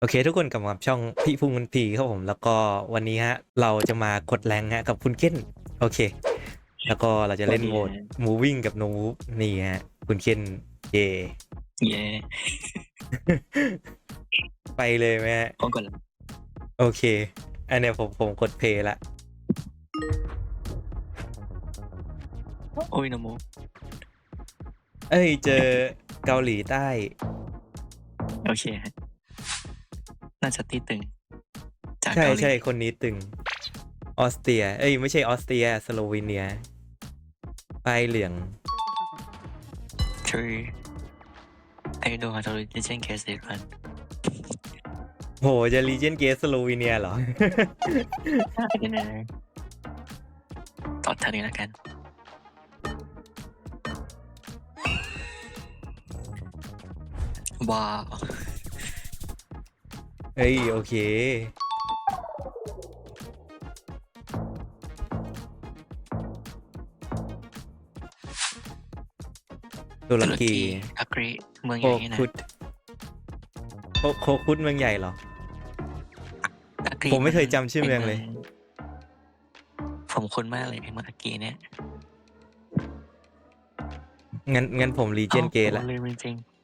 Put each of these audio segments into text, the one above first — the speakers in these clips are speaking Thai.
โอเค ทุกคนกลับมากับช่องพี่พุงมันผีครับผมแล้วก็วันนี้ฮะ เราจะมากดแรงฮะกับคุณเก้นโอเค แล้วก็เราจะเล่นโหมด moving กับ no move นี่ฮะ คุณเก้นเยเย่ไปเลยไหมฮะพร้อมก่อนเลยโอเค อันเนี้ยผมผมกดเพย์ละโอ้ยนะโมเอ้ยเจอเกาหลีใต้ โอเคฮะ น่าจะตีตึง จากใช่เกาหลีใช่คนนี้ตึง ออสเตรีย เอ้ย ไม่ใช่ออสเตรีย สโลวีเนียป้ายเหลืองคือไอ้ดูฮาตอริจิเชนเคสเดรันโห จะรีเจนเกสสโลวีเนียเหรอเป็นไงต่อทางนี้แล้วกัน ว้าว เอ้ย โอเค ตุรกีอักรีเมืองใหโคญ่นะคุดโคโคคุดเมืองใหญ่เหรอ อักรีผมไม่เคยจำชื่อเมืองเลย ผมคุ้นมากเลยไอ้เมืองอักรีเนี่ยงั้นงั้นผมรีเจนเกอ้าละ ผมลืมจริงๆ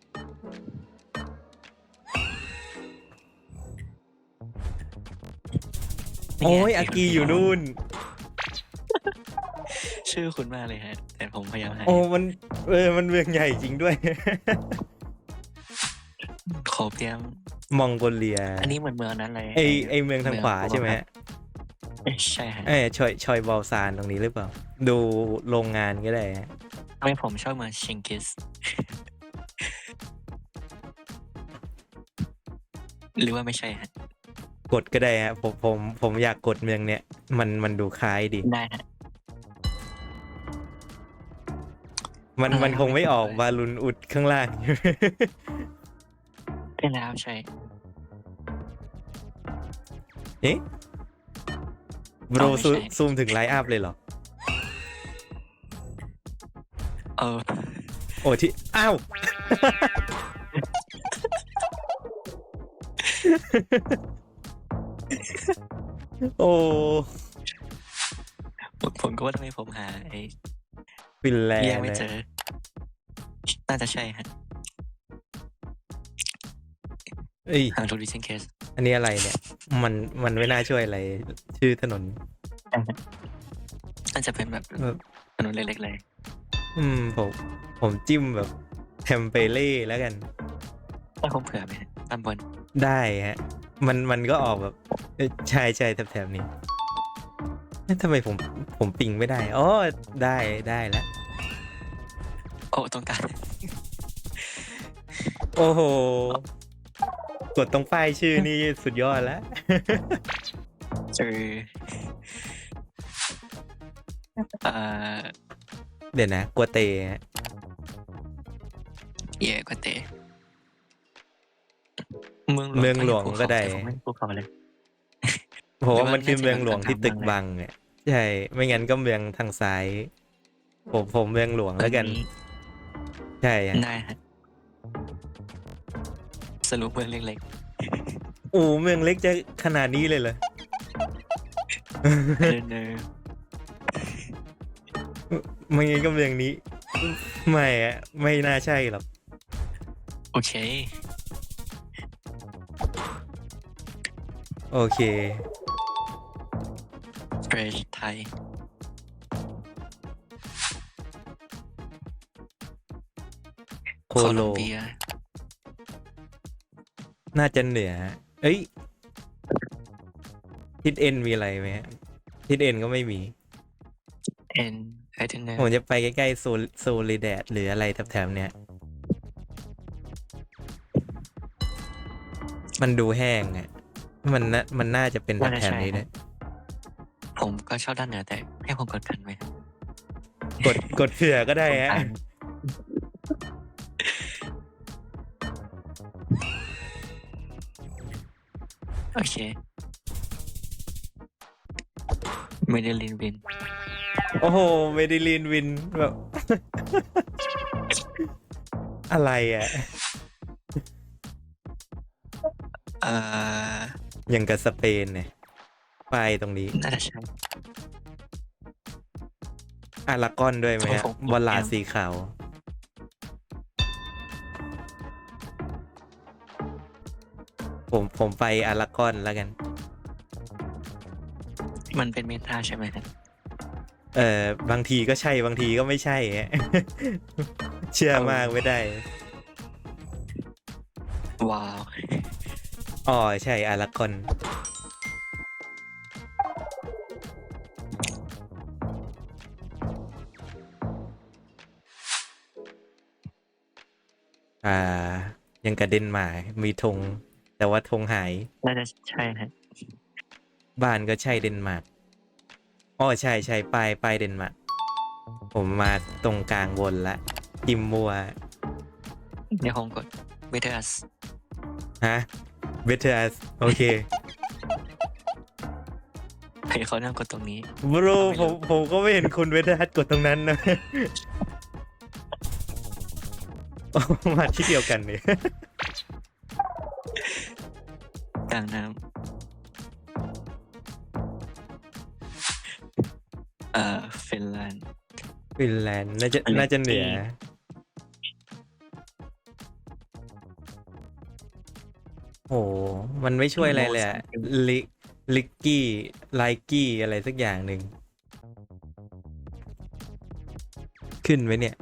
โอ้ยเนี่อากีอยู่นู่น ชื่อคุณมากเลยฮะ แต่ผมพยายามหาโอ้มันเออมันเมืองใหญ่จริงด้วย ขอเตรียมมองโกเลีย อันนี้เหมือนเมืองนั้นเลยไอไอเมืองทางขวาใช่ไหมฮะเอ้ยใช่ฮะเอ้ยชอยชอยบอลซานตรงนี้หรือเปล่า ดูโรงงานก็ได้ฮะทำไมผมชอบเมืองชิงกิสหรือว่าไม่ใช่ฮะ กดก็ได้ฮะผมผมผมอยากกดเมืองเนี้ยมันมันดูคล้ายดี ได้ฮะ มันอะไรมันคงไม่ออกไม่บาลุนอุดข้างล่าง ได้แล้วใช่ เอ๊ะโบรเอาไม่ซูใช่ ซูมถึงไลฟ์อัพเลยเหรอ เออ โอ้ที่ อ้าว โอ้ผมผมก็ว่าทำไมผมหาไอ้ฟินแลนแยกด์ไม่นะเจอ น่าจะใช่ฮะเอ้ยทางโรดิเชนเคสอันนี้อะไรเนี่ย มันมันไม่น่าช่วยอะไร ชื่อถนน น่าจะเป็นแบบแบบ ถนนเล็กๆเลยอืมผมผมจิ้มแบบเทมเปเล่แล้วกัน ถ้าผมเผื่อไหมฮะตามบนได้ฮะ มันมันก็ออกแบบเอ้ย ใช่ใช่แถบๆนี้เอ๊ะทำไมผมผมปิงไม่ได้อ๋อได้ได้แล้วโอ้ตรงกลางโอ้โห กดตรงป้ายชื่อนี่สุดยอดแล้วเจอเอ่อเดี๋ยวนะกัวเตฮะเย่กว่าเตะเมืองเมืองหลวงภูขาก็ได้แต่ผมไม่ภูเขาเลย ผมว่าหรือว่ามันคือน่าจะเมืองหลวงที่แบบตึกกลางๆบังอะใช่ ไม่งั้นก็เมืองทางซ้าย ผมผมเมืองหลวงแล้วกัน ใช่ฮะได้ฮะสรุปเมืองเล็กโอ้เมืองเล็กจะขนาดนี้เลยเหรอๆเดินเนอไม่งั้นก็เมืองนี้ ไม่อะไม่น่าใช่หรอก โอเค โอเคเท รชไทยโคโคโลลอมเบียน่าจะเหนือ เอ้ย ทิศเอ็นมีอะไรไหมฮะทิศเอ็นก็ไม่มี เอ็นไอเดนเนอผมจะไปใกล้ๆโซโซลิแดดหรืออะไรแถบๆเนี้ย มันดูแห้งอะมันน่ามันน่าจะเป็นแถบๆนี้นะ ผมก็ชอบด้านเหนือแต่ให้ผมกดกันไหมกดกดเผื่อก็ได้ฮะโอเคเมเดลินวิน โอ้โหเมดิลีนวินแบบ อะไรอะ เอ่อ อย่างกับสเปนเนี่ย ไปายตรงนี้ น่าจะใช่ อารากอนด้วยไหมฮะผมผม บอลลาดสีขาว ผมผมไปอารากอนแล้วกัน มันเป็นเมตาใช่ไหมครับเออบางทีก็ใช่บางทีก็ไม่ใช่ฮะ เชื่อมากไม่ได้ ว้าว อ๋อ ใช่อารากอน อ่า ยังกระเด็นหมาร์กมีธงแต่ว่าธงหาย น่าจะใช่ฮะบ้านก็ใช่เดนมาร์กอ๋อใช่ใช่ป้ายป้ายเดนมาร์กผมมาตรงกลางวนละพิมพ์มัว เดี๋ยวผมกดเบเทอร์สฮะเบเทอร์โอเคเฮ้ยเขานั่งกดตรงนี้ บรูไม่ผรู้มผมก็ไม่เห็นคุณเวทฮัทกดตรงนั้นนะโอ้ มาที่เดียวกันเนี่ยกลางน้ำเอ่อฟินแลนด์ ฟินแลนด์น่าจะอันนี้ น่าจะเหนือโอ้มันไม่ช่วยอะไรเลยอะลิลิกกี้ไลกี้อะไรสักอย่างหนึ่ง ขึ้นไหมเนี่ย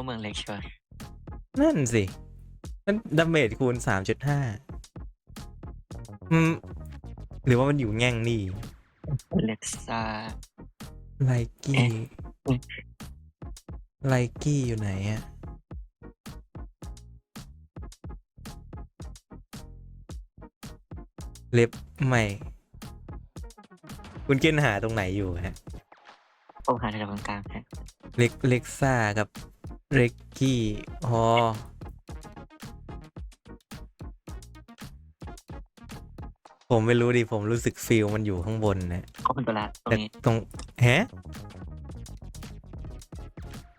ว่าเมืองเล็กใช่ไหมนั่นสิมันดาเมจคูณสามจุดห้าอืมหรือว่ามันอยู่แง่งนี่เล็กซ่าไลกี้เอ๊ะอืมไลกี้อยู่ไหนอะเล็บไม่ คุณเกณฑ์หาตรงไหนอยู่ฮะผมหาแถวกลางๆฮะเล็กเล็กซ่ากับ เร็กกี้ อ๋อ ผมไม่รู้ดิ ผมรู้สึกฟิลมันอยู่ข้างบนนะเขาเป็นตัวละตรงแต่นี้ ตรงฮะ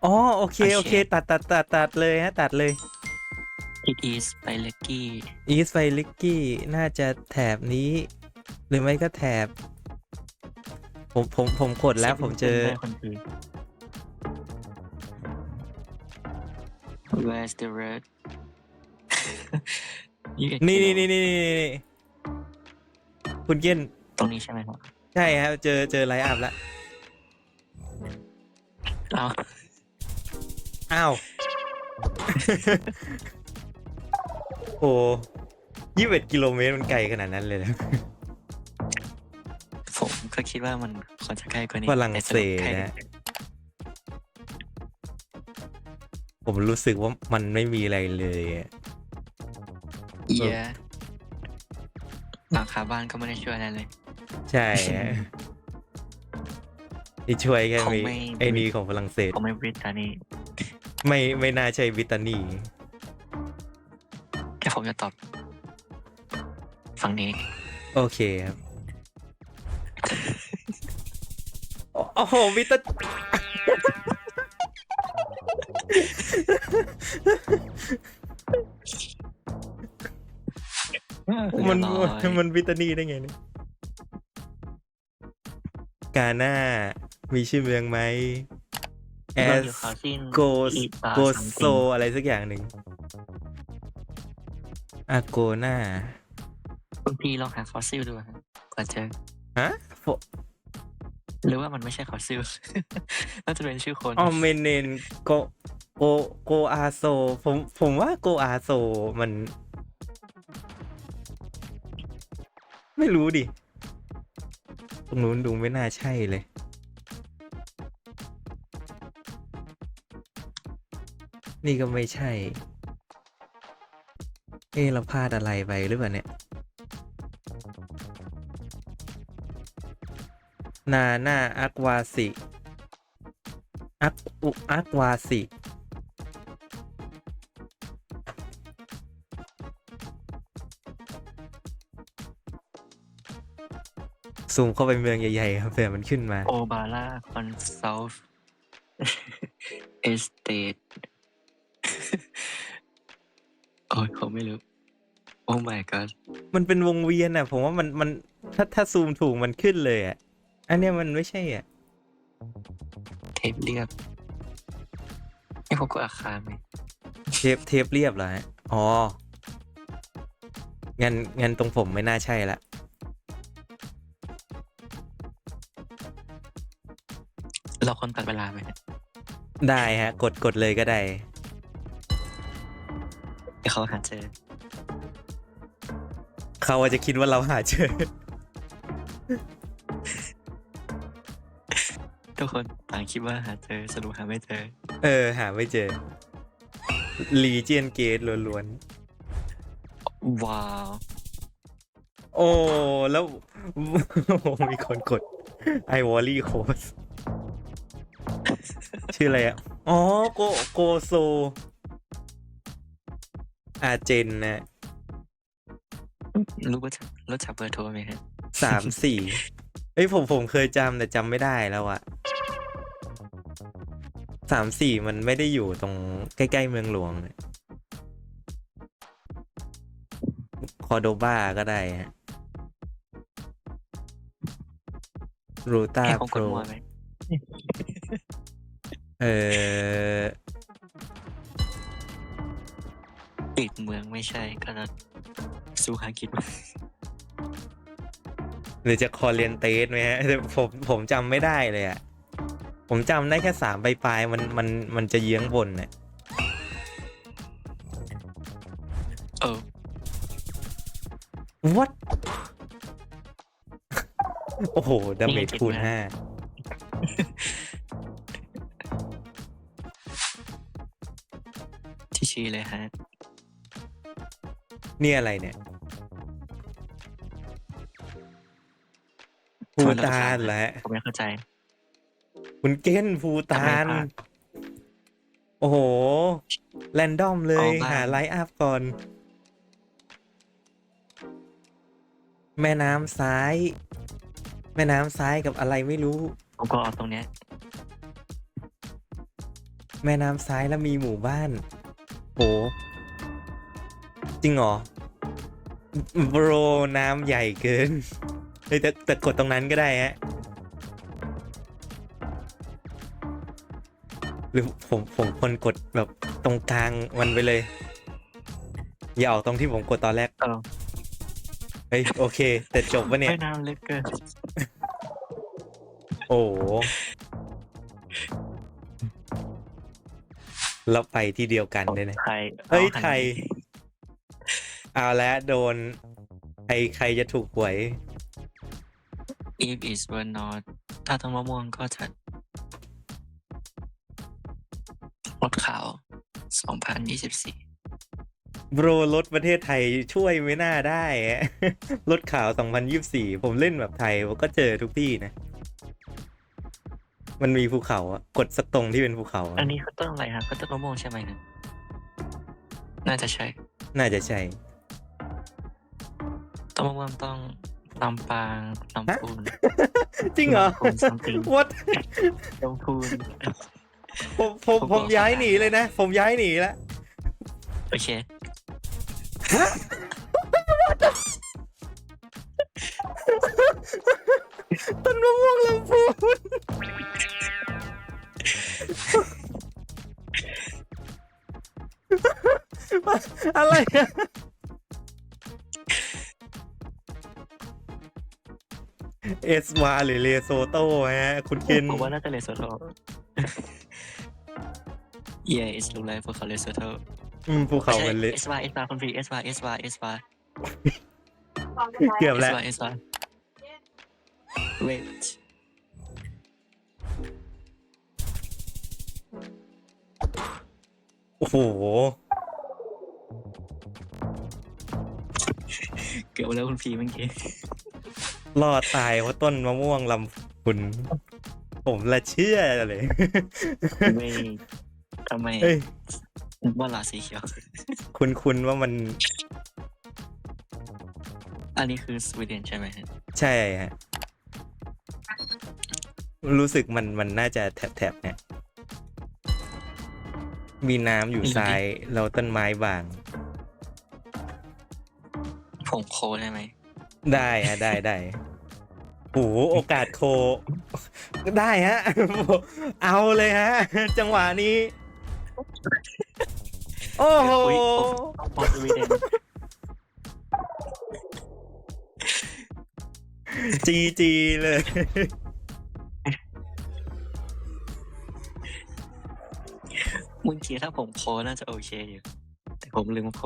อ๋อ โอเค โอโอเค เค ตัดตัดตัดตัดเลยฮะ ตัดเลยอีอีสไปเล็กกี้ อีสไฟลิกกี้ น่าจะแถบนี้ หรือไม่ก็แถบ ผม ผม ผมกดแล้ว ผมเจอ คนอื่ Where's the road 21นี่กินี่โลนี่นี่นี่นี่คุณเกี้ยนตรงนี้ใช่ไหมครับใช่ครับเจอเจอไลน์อัพแล้วเอาอ้าว โอ้ยี่สิบเอ็ดกิโลเมตรมันไกลขนาดนั้นเลยนะ ผมก็คิดว่ามันควรจะใกล้กว่านี้ฝรั่งเศสแต่สรุปใกล้ ผมรู้สึกว่ามันไม่มีอะไรเลยอะเอียราคาบ้านก็ไม่ได้ช่วยอะไรเลย ใช่ฮะที่ช่วยแค่เขามีไม่ ไอ้นี่ของฝรั่งเศส ผมไม่บริตานีไม่ไม่น่าใช่บิตานีแค่ผมจะตอบฝั่งนี้ โอเคครับ โอ้โหบิตา มันเรียบร้อย มันบิตานีได้ไงเนี่ยกาหน้ามีชื่อเมืองไหมแอเราสอยู่คาซินโกอีตาโกซัมโซติงอะไรสักอย่างหนึ่งอาโกนาคุณพี่ลองหาฟอสซิลดูฮะกว่าเจอฮะโฟหรือว่ามันไม่ใช่ฟอสซิล น่าจะเป็นชื่อคน ออเมเนนโก โกโกอาโซผมผมว่าโกอาโซมัน ไม่รู้ดิ ตรงนู้นดูไม่น่าใช่เลย นี่ก็ไม่ใช่ เอะเราพลาดอะไรไปหรือเปล่าเนี่ยนาหน้าอักวาสิอักอุอักวาสิ ซูมเข้าไปเมืองใหญ่ๆครับเผื่อมันขึ้นมา โอบาร่าคอนเซลฟ์เอสเตดโอ้ยผมไม่รู้ โอ้ my god มันเป็นวงเวียนอะ ผมว่ามันมันถ้าถ้าซูมถูกมันขึ้นเลยอะ อันเนี้ยมันไม่ใช่อะ เทปเรียบนี่ผมก็อาคารไหมเทปเทปเรียบเหรอฮะอ๋องั้นงั้นตรงผมไม่น่าใช่ละ เราคนตัดเวลาไหมได้ฮะ กดกดเลยก็ได้เดี๋ยวเขาหาเจอ เขาอาจจะคิดว่าเราหาเจอ ทุกคนต่างคิดว่าหาเจอสรุปหาไม่เจอ เออ หาไม่เจอลีเจียนเกตล้วนว้าวๆโอ้ แล้ว มีคนกดไอวอรี่โคส ชื่ออะไรอะ อ๋อ โกโกโซ อาเจนนะรู้ว่าจะรู้จักเบอร์โทรไหมฮะสามสี่เอ้ยผมผมเคยจำแต่จำไม่ได้แล้วอะสามสี่มันไม่ได้อยู่ตรงใกล้ๆเมืองหลวงเนี่ยคอโดบาก็ได้ฮะรูตาให้ผมโปกรดมัวไหม เออติดเมืองไม่ใช่ก็จะสู้หากินหรือจะคอเรียนเตสไหมฮะแต่ผมผมจำไม่ได้เลยอะผมจำได้แค่สามปลายๆมันมันมันจะเยื้องบนเนี่ยเออ what โอ้โหดาเมจคูณห้า ที่ชี้เลยฮะ นี่อะไรเนี่ยภูตานแหละผมไม่เข้าใจ คุณเก้นภูตานทำไมพลาดโอ้โห แรนดอมเลยเอาบ้างหาไลฟ์อัพก่อน แม่น้ำซ้าย แม่น้ำซ้ายกับอะไรไม่รู้ ผมก็เอาตรงเนี้ย แม่น้ำซ้ายแล้วมีหมู่บ้าน โหจริงเหรอโบรน้ำใหญ่เกินเฮ้ยแต่แต่กดตรงนั้นก็ได้ฮะหรือผมผมควรกดแบบตรงกลางมันไปเลย อย่าออกตรงที่ผมกดตอนแรกเออเฮ้ยโอเค แต่จบวะเนี่ยไม่น้ำลึกเกิน โอ้โห แล้วไปที่เดียวกันเลยนะไทยเฮ้ยอาหันไทย เอาแล้วโดนใครใครจะถูกหวยอีฟอิสเวอร์นอตถ้าต้องมะม่วงก็จะรถขาว 2024โบรรถประเทศไทยช่วยไม่น่าได้อะรถขาว 2024 ผมเล่นแบบไทยผมก็เจอทุกที่นะ มันมีภูเขาอะกดสักตรงที่เป็นภูเขาอะอันนี้เขาต้นอะไรครับเขาต้นมะม่วงใช่ไหมครับน่าจะใช่น่าจะใช่ต้นมะม่วงต้องลำปางลำพูนจริงเหรอ ลำพูน something what ลำพูน ผมผมผมผมบอกย้ายเขาหนีเลยนะ ผมย้ายหนีแล้วโอเค ต้นมะม่วงลำพูน อะไรอะเอสวาหรือเลโซโต้ฮะ คุณกินผมว่าน่าจะเลโซโต Yeah it's look like ภูเขาเลโซโตอืมภูเขามันเละเอสวาเอสวาคนฟรีเอสวาเอสวาเอสวาเกือบแล้วเอสวา wait โอ้โห เกือบแล้วคุณฟรีเมื่อกี้รอดตายเพราะต้นมะม่วงลำพุน ผมละเชื่อเลย ไม่ทำไมเอ้ย ว่าลาสีเขียว คุณคุณว่ามันอันนี้คือสวีเดนใช่ไหมฮะใช่ฮะ รู้สึกมันมันน่าจะแถบแถบๆเนี่ย มีน้ำอยู่ซ้ายแล้วต้นไม้บาง ผมโคได้ไหม ได้ฮะได้ได้โหโอกาสโค ได้ฮะ เอาเลยฮะ จังหวะนี้ โอ้โหอุ๊ยผมต้องโคสวีเดนจีจีเลย เมื่อกี้ถ้าผมโคน่าจะโอเคอยู่ แต่ผมลืมโค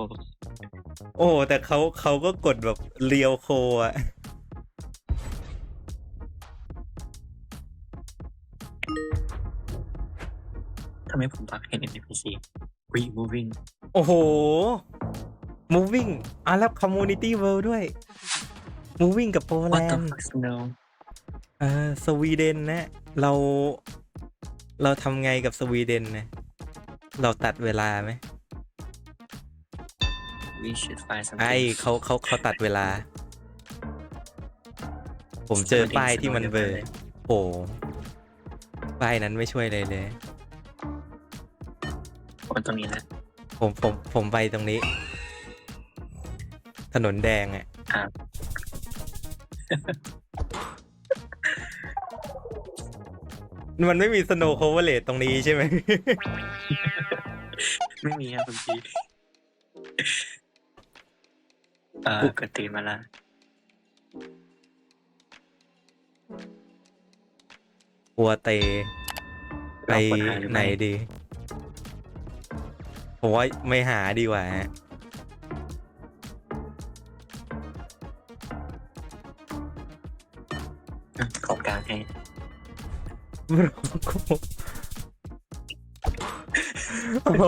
โอ้ แต่เขาเขาก็กดแบบเรียวโคอะทำไมผมปักเห็น NPC วี moving โอ้โห moving อะแล้ว community world ด้วย moving กับโปแล what the นด์ fuck snow เออสวีเดนนะ เรา เราทำไงกับสวีเดนนะ เราตัดเวลาไหม we should find something ไอเขาเขาเขาตัดเวลา ผมเจอป้ายที่มันเบลอโอ้ป้ายนั้นไม่ช่วยเลยเลย คนตรงนี้นะผมผมผมไปตรงนี้ ถนนแดงอะอ่ามันไม่มีสโนว์โคเวเลตตรงนี้ใช่ไหม ไม่มีครับคุณพี่เอ่อกูกดตีนมาละกลัวเตไปเราควรหารือไหนม่ดี ผมว่าไม่หาดีกว่าฮะอะของกลางให้ โอ้โห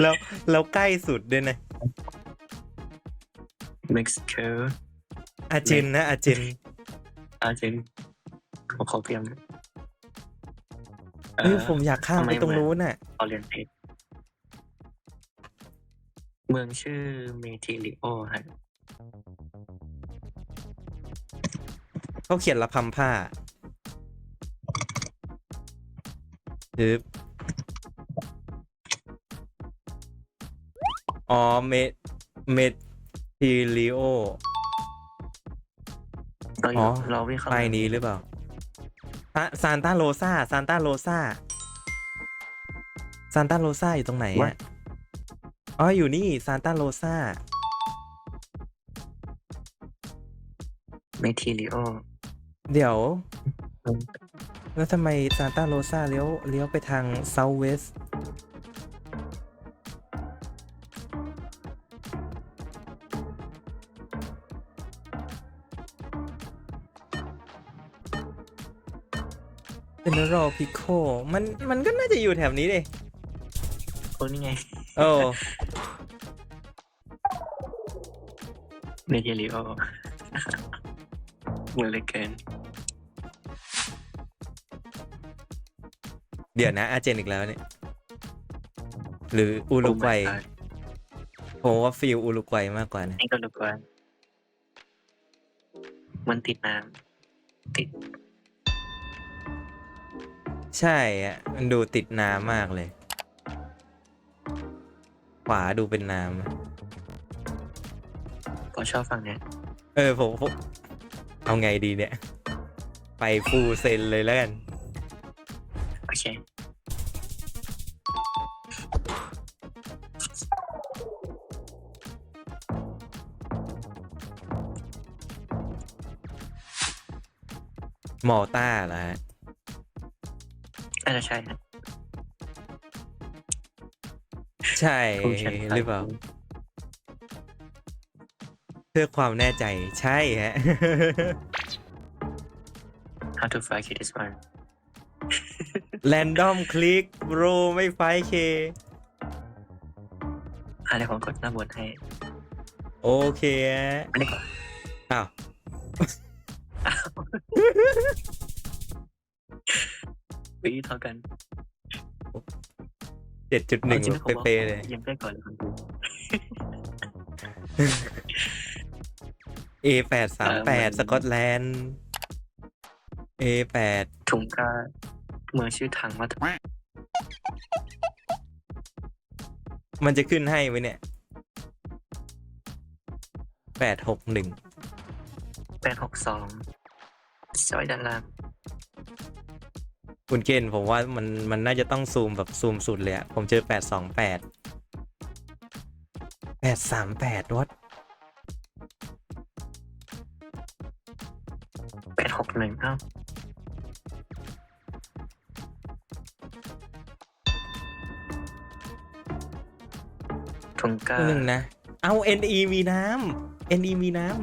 แล้วแล้วใกล้สุดด้วยนะ Mexico อาเจนนะอาเจนอาร์เจนของเขาเตรียมเฮ้ยผมอยากข้ามไปตรงนู้นน่ะออเรียนเทคเมืองชื่อเมทิลิโอฮะ เขาเขียนละพัมผ้าคืออ๋อเมเมทิลิโอเราออ๋ยู่อเราวิ่งเข้าป้ายนี้หรือเปล่าซานตาโรซาซานตาโรซาซานตาโรซาอยู่ตรงไหนอะอ๋อ อยู่นี่ซานตาโรซาเมทิลิโอ เดี๋ยว แล้วทำไมซานตาโรซาเลี้ยวเลี้ยวไปทางเซาเวสเ e นอรัลพิโคมันมันก็น่าจะอยู่แถบนี้ดิโอ้นี่ไงโอ้เมทิลิโอเมืองเล็กเกิน เดี๋ยวนะอาร์เจนอีกแล้วเนี่ย หรืออุรุกวัย Oh my god ผมว่าฟิลอุรุกวัยมากกว่านะ นี่ก็รู้ว่ามันติดน้ำติดใช่อะมันดูติดน้ำมากเลย ขวาดูเป็นน้ำอะก็ชอบฟังเนี่ยเออผมผมเอาไงดีเนี่ย ไปฟูลเซนเลยแล้วกันโอ เคมอลต้าเหรอฮะน่าจะใช่ฮะใช่ผู้เชี่ยวชาญหรือเปล่า เพื่อความแน่ใจใช่ฮะ How to fly kid this one แรนดอมคลิกโรไม่ไฟเค อะไรของกดหน้าบนให้ โอเคฮะไม่ได้กดอ้าววิเท่ากันเจ็ดจุดหนึ่งอาจริๆผมว่าเป๊ะๆเลย ยังได้ก่อนเลยคุณครู A แปดสามแปดสกอตแลนด์ A8 ถุงกา เมืองชื่อถังมามันจะขึ้นให้ไหมเนี่ยแปดหกหนึ่งแปดหกสองซอยด้านล่างคุณเกณฑ์ผมว่ามันมันน่าจะต้องซูมแบบซูมสุดเลยอะผมเจอแปดสองแปดแปดสามแปดวัดแปดหกหนึ่งเอ้า ถุงกาหนึ่งนะ เอา NE มีน้ำ NE มีน้ำ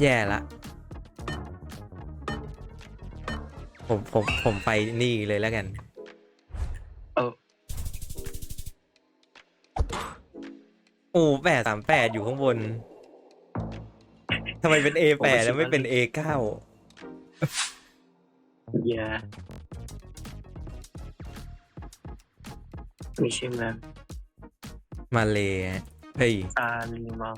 แย่ละ ผม ผม ผมไปนี่เลยแล้วกัน เออโอ้แปดสามแปดอยู่ข้างบน ทำไมเป็น A8 แล้วไม่เป็น A9 เยา มีชื่อเมืองมาเลเฮ้ยอาลีมอล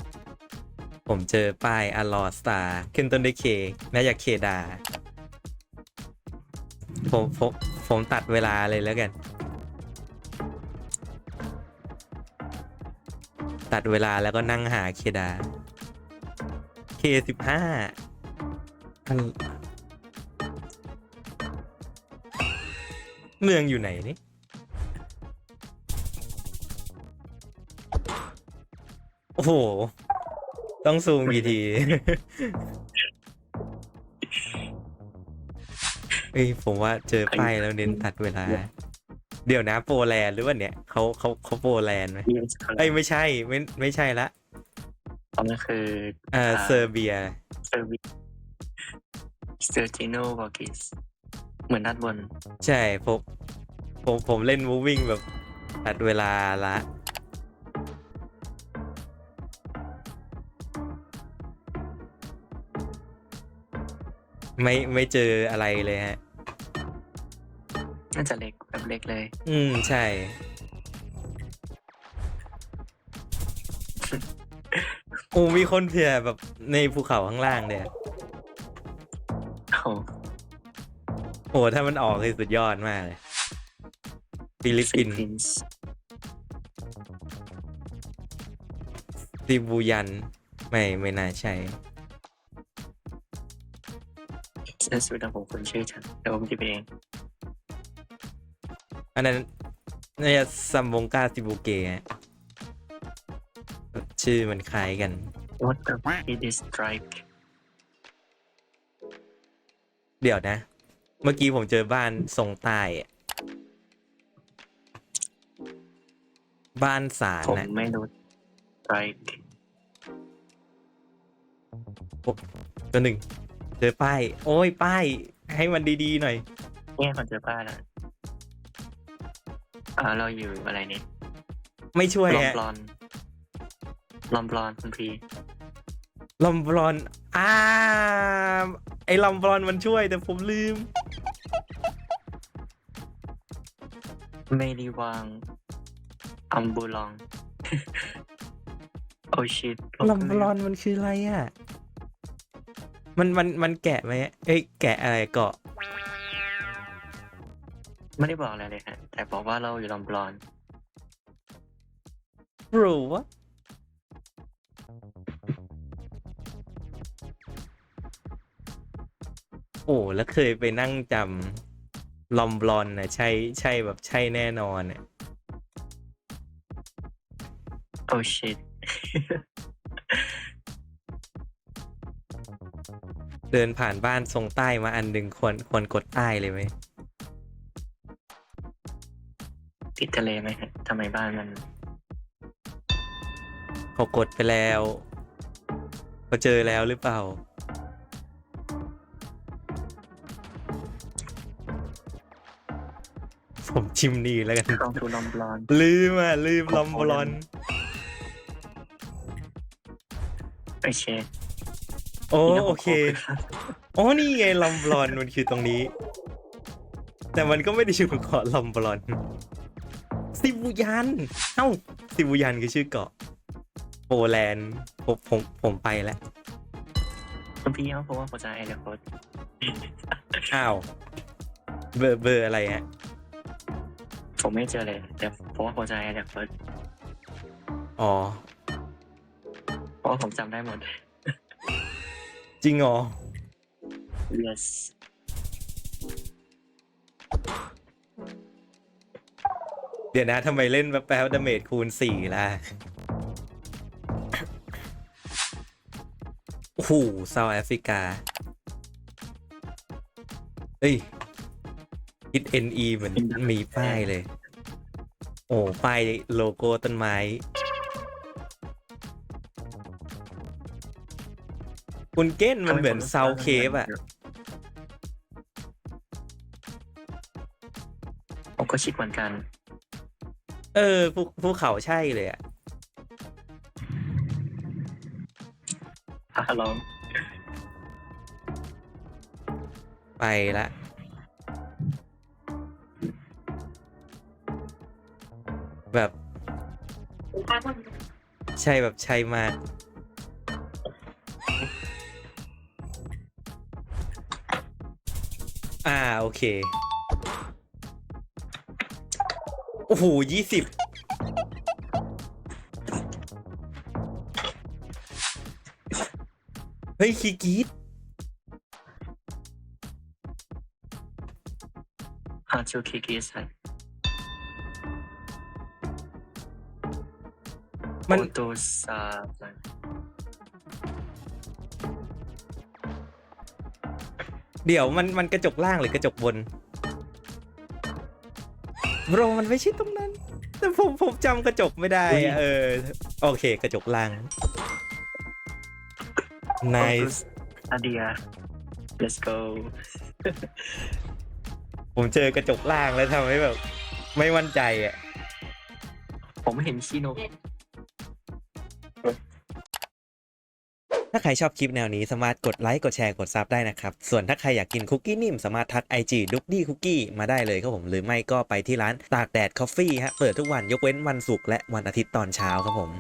ผมเจอป้ายอลอสตาขึ้นต้นด้วยเคน่าจะเคดา ผมผมผมตัดเวลาเลยแล้วกัน ตัดเวลาแล้วก็นั่งหาเคดา เคสิบห้าเมืองอยู่ไหนนี่ อ้โห ต้องซูมกี่ทีเอ้ยผมว่าเจอป้ายแล้วเน้นตัดเวลา เดี๋ยวนะโปแลนด์หรือว่าเนี่ยเขาเขาเขาโปแลนด์ไหมเยสคาเอ้ยไม่ใช่ไม่ไม่ใช่ละตอนนั้นคือเออเซอร์เบียเซอร์วิสเตอร์จิโนวอกิสเหมือนด้านบน ใช่ผมผมผมเล่น moving แบบตัดเวลาละ ไม่ไม่เจออะไรเลยฮะ น่าจะเล็กแบบเล็กเลย อืมใช่ โอ้มีคนเผื่อแบบในภูเขาข้างล่างเนี่ยโอ้โอ้ถ้ามันออกคือสุดยอดมากเลยฟิลิปปินส์ปินส์ซิบูยัน ไม่ ไม่น่าใช่ นั่นสุดของผมคนชื่อฉันเดี๋ยวผมจะไปเอง อันนั้นน่าจะซัมบงกาซิบูเกะฮะชื่อมันคล้ายกัน What the it is strike เดี๋ยวนะ เมื่อกี้ผมเจอบ้านทรงใต้อะบ้านสารผมนะไม่รู้ strike ตัวหนึ่ง เจอป้าย โอ้ยป้าย ให้มันดีๆหน่อย เนี่ยคนเจอป้าแล้วอ่าเราอยู่อะไรเนี่ยไม่ช่วยลอมฮะบลอนลอมบลอนคุณพีลอมบลอนอ่าไอ้ลอมบลอนมันช่วยแต่ผมลืม เมลีวางอัมบูลอง โอชิตลอมบลอนมันคืออะไรอะ มันมันมันแกะไหมเอ้ยแกะอะไรเกาะ ไม่ได้บอกอะไรเลยฮะแต่บอกว่าเราอยู่ลอมบลอนรู้วะโอ้แล้วเคยไปนั่งจำลอมบลอนนะใช่ใช่แบบใช่แน่นอนน่ะโอชิต เดินผ่านบ้านทรงใต้มาอันหนึ่งควรควรกดใต้เลยไหมติดทะเลไหมฮะทำไมบ้านมัน เขากดไปแล้วเขาเจอแล้วหรือเปล่า ผมชิมนี่แล้วกันเข้าทูลอมบลอนลืมอะลืมลอมบลอนโอเค โอ้โอเคอ๋อนี่ไงลอมบลอนมันคือตรงนี้ แต่มันก็ไม่ได้ชื่อเกาะลอมบลอนซิบูยันเอ้าซิบูยันคือชื่อเกาะโปแลนด์ผมผมผมไปแล้วคุณพี่เขาเพราะว่าหัวใจเดี๋ยวโค้ดอ้าวเบอร์เบอร์อะไรฮะผมไม่เจอเลย แต่เพราะว่าหัวใจเดี๋ยวโค้ดอ๋อเพราะว่าผมจำได้หมด จริงเหรอ yes เดี๋ยวนะทำไมเล่นแป๊บๆดาเมจคูณสี่ล่ะ โอ้โหเซาท์แอฟริกาเฮ้ยคิด NE เหมือนมีป้ายเลย โอ้ ป้ายโลโก้ต้นไม้ คุณเก้นมันเหมือนเซาเคฟอะผมก็คิดเหมือนกัน เออภูภูเขาใช่เลยอะอะลองไปละแบบ ใช่แบบใช่มาก โอเค โอ้โหยี่สิบเฮ้ยคีกรีดอาชูคิกิสมัน โอโตซา เดี๋ยวมันมันกระจกล่างหรือกระจกบนโรมันไม่ใช่ตรงนั้น แต่ผมผมจำกระจกไม่ได้อะเออ โอเค กระจกล่าง nice อาเดีย let's go ผมเจอกระจกล่างแล้วทำให้แบบ ไม่มั่นใจอะ ผมไม่เห็นชิโน ถ้าใครชอบคลิปแนวนี้สามารถกดไลค์กดแชร์กดซับได้นะครับ ส่วนถ้าใครอยากกินคุกกี้นิ่มสามารถทัก IG ดุกดี้คุกกี้มาได้เลยครับผม หรือไม่ก็ไปที่ร้านตากแดดคอฟฟี่ฮะเปิดทุกวันยกเว้นวันศุกร์และวันอาทิตย์ตอนเช้าครับผม